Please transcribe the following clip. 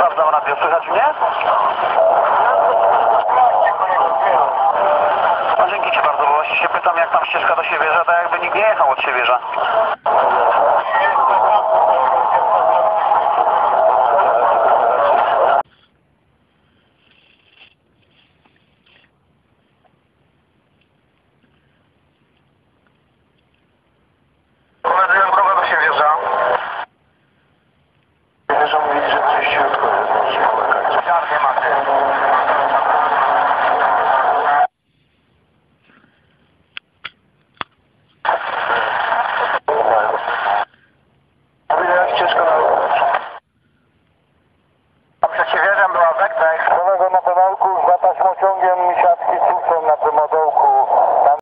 sprawdzam radio. Słychać mnie? No dzięki Ci bardzo, bo właśnie się pytam jak tam ścieżka do Siewierza, tak jakby nikt nie jechał od Siewierza. Przepraszam, była wektaj. Samego na pedałku za taśmociągiem siatki cukrem na tym odołku.